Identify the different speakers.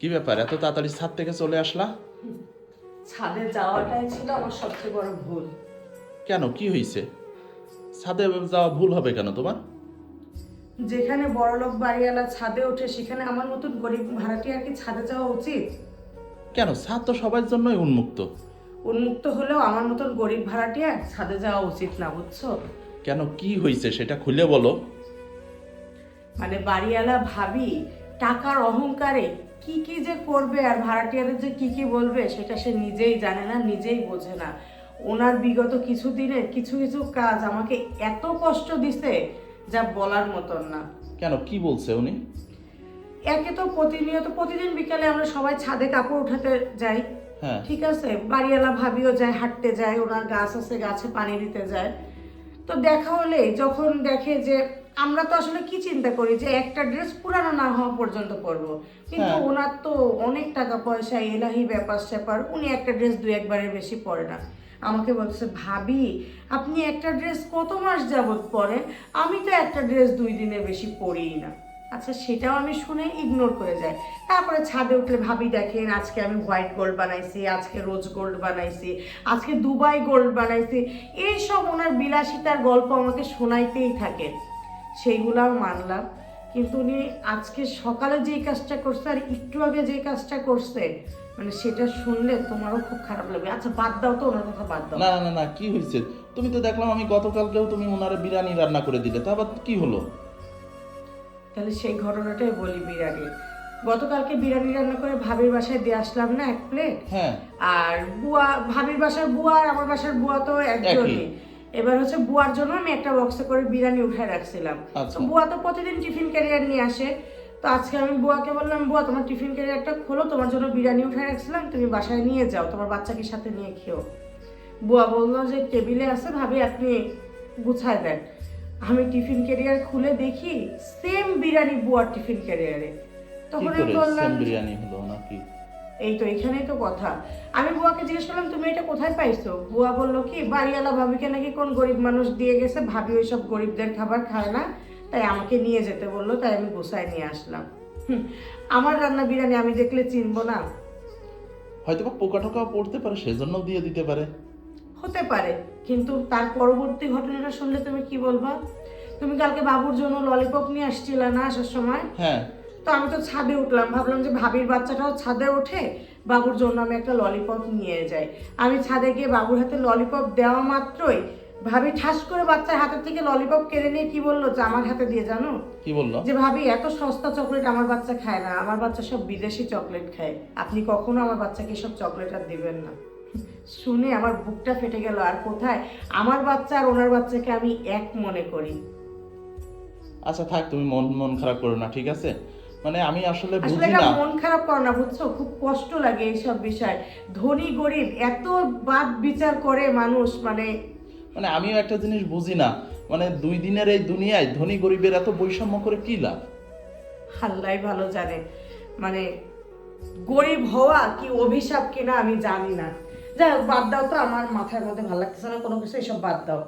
Speaker 1: কি ব্যাপার? এত তাড়াতাড়ি ছাদ থেকে চলে আসলা?
Speaker 2: ছাদে যাওয়াটাই ছিল আমার সবচেয়ে বড় ভুল।
Speaker 1: কেন? কি হয়েছে ছাদে যাওয়া ভুল হবে কেন তোমার?
Speaker 2: যেখানে বড়লোক বাড়িওয়ালা ছাদে ওঠে সেখানে আমার মতন গরিব ভাড়াটিয়ার কি ছাদে যাওয়া উচিত?
Speaker 1: কেন? ছাদ তো সবার জন্যই উন্মুক্ত।
Speaker 2: উন্মুক্ত হলেও আমার মতন গরিব ভাড়াটিয়া ছাদে যাওয়া উচিত না বুঝছ?
Speaker 1: কেন? কি হয়েছে সেটা খুলে বলো।
Speaker 2: মানে বাড়িওয়ালা ভাবি টাকার অহংকারে কি কি যে করবে আর ভাড়াটিয়াদের যে কি কি বলবে সেটা সে নিজেই জানে না নিজেই বোঝে না। ওনার বিগত কিছু দিনের কিছু কিছু কাজ আমাকে এত কষ্ট দিছে যা বলার মতন না।
Speaker 1: কেন? কি বলছে উনি?
Speaker 2: একে তো প্রতিনিয়ত প্রতিদিন বিকালে আমরা সবাই ছাদে কাপড় উঠাতে যাই।
Speaker 1: হ্যাঁ।
Speaker 2: ঠিক আছে? বাড়িওয়ালা ভাবিও যায় হাঁটতে যায় ওনার গাছ আছে গাছে পানি দিতে যায়। তো দেখা হলে যখন দেখে যে আমরা তো আসলে কি চিন্তা করি যে একটা ড্রেস পুরানো না হওয়া পর্যন্ত পরবো। কিন্তু
Speaker 1: হ্যাঁ।
Speaker 2: ওনার তো অনেক টাকা পয়সা এলাহি ব্যাপার স্যাপার উনি একটা ড্রেস দু একবারের বেশি পরে না। আমাকে বলছে ভাবি আপনি একটা ড্রেস কত মাস যাবত পরেন? আমি তো একটা ড্রেস দুই দিনের বেশি পরিই না। আচ্ছা সেটাও আমি শুনে ইগনোর করে যাই। তারপরে ছাদে উঠলে ভাবি দেখেন আজকে আমি হোয়াইট গোল্ড বানাইছি আজকে রোজ গোল্ড বানাইছি আজকে দুবাই গোল্ড বানাইছি। এইসব ওনার বিলাসিতার গল্প আমাকে শোনাইতেই থাকেন সেইগুলাও মানলাম। কিন্তু উনি আজকে সকালে যেই কাজটা করছে আর একটু আগে যে কাজটা করছে মানে সেটা শুনলে তোমারও খুব খারাপ লাগবে। আচ্ছা বাদ দাও তো ওনার কথা বাদ দাও।
Speaker 1: না না না কি হয়েছে? তুমি তো দেখলাম আমি গতকালকেও তুমি ওনারে বিরিয়ানি রান্না করে দিলে। তা আবার কি হলো?
Speaker 2: তাহলে সেই ঘটনাটাই বলি বিরিয়ানি গতকালকে বিরিয়ানি রান্না করে ভাবির বাসায় দিয়ে আসলাম না এক প্লেট
Speaker 1: হ্যাঁ।
Speaker 2: আর বুয়া ভাবির বাসার বুয়া আর আমার বাসার বুয়া তো একজনই। এবার হচ্ছে বুয়ার জন্য আমি একটা বক্সে করে বিরিয়ানি উঠায় রাখছিলাম।
Speaker 1: আচ্ছা।
Speaker 2: বুয়া তো প্রতিদিন টিফিন ক্যারিয়ার নিয়ে আসে। তো আজকে আমি বুয়াকে বললাম বুয়া তোমার টিফিন ক্যারিয়ারটা খোলো তোমার জন্য বিরিয়ানি উঠায় রাখছিলাম তুমি বাসায় নিয়ে যাও তোমার বাচ্চাকে সাথে নিয়ে খেও। বুয়া বলল যে টেবিলে আছে ভাবি আপনি গুছায় দেন। আমি টিফিন ক্যারিয়ার খুলে দেখি সেম বিরিয়ানি বুয়ার টিফিন ক্যারিয়ারে। তখন আমি বললাম
Speaker 1: বিরিয়ানি হলো নাকি?
Speaker 2: এই তো এখানেই তো কথা। আমি বুয়াকে জিজ্ঞেস করলাম তুমি এটা কোথায় পাইছো? বুয়া বলল কি বাড়িওয়ালা ভাবিকে নাকি কোন গরিব মানুষ দিয়ে গেছে ভাবি ওই সব গরিবদের খাবার খায় না তাই আমাকে নিয়ে যেতে বলল তাই আমি গোসায় নিয়ে আসলাম। আমার রান্না বিরিয়ানি আমি দেখলে চিনবো না।
Speaker 1: হয়তো বা পোকা টোকাও পড়তে পারে সেজন্য দিয়ে দিতে পারে।
Speaker 2: হতে পারে কিন্তু তার পরবর্তী ঘটনাটা শুনলে তুমি কি বলবা? তুমি কালকে বাবুর জন্য ললিপপ নিয়ে আসছিলে না আসার সময়?
Speaker 1: হ্যাঁ।
Speaker 2: তো আমি তো ছাদে উঠলাম ভাবলাম যে ভাবির বাচ্চাটাও ছাদে ওঠে বাবুর জন্য আমি একটা ললিপপ নিয়ে যাই। আমি ছাদে গিয়ে বাবুর হাতে ললিপপ দেওয়া মাত্রই ভাবি ঠাস করে বাচ্চার হাতের থেকে ললিপপ কেড়ে নিয়ে কি বলল যে আমার হাতে দিয়ে জানো?
Speaker 1: কি বলল?
Speaker 2: যে ভাবি এত সস্তা চকলেট আমার বাচ্চা খায় না আমার বাচ্চা সব বিদেশি চকলেট খায়। আপনি কখনো আমার বাচ্চাকে সব চকলেট আর দিবেন না। শুনে আমার বুকটা ফেটে গেল আর কোথায়? আমার বাচ্চা আর ওনার বাচ্চাকে আমি এক মনে করি।
Speaker 1: আচ্ছা থাক তুমি মন মন খারাপ করো না ঠিক আছে? মানে আমি আসলে বুঝি না।
Speaker 2: মন খারাপ করো না বুঝছ? খুব কষ্ট লাগে এইসব বিষয়। ধনী গরিব এত বাদ বিচার করে মানুষ মানে
Speaker 1: মানে আমিও একটা জিনিস বুঝি না। মানে দুই দিনের এই দুনিয়ায় ধনী গরিবের এত বৈষম্য করে কি লাভ?
Speaker 2: হাল্লাই ভালো জানে। মানে গরিব হওয়া কি অভিশাপ কিনা আমি জানি না। যাই হোক বাদ দাও তো আমার মাথার মধ্যে ভালো লাগতেছে না কোনো কিছু এসব বাদ দাও।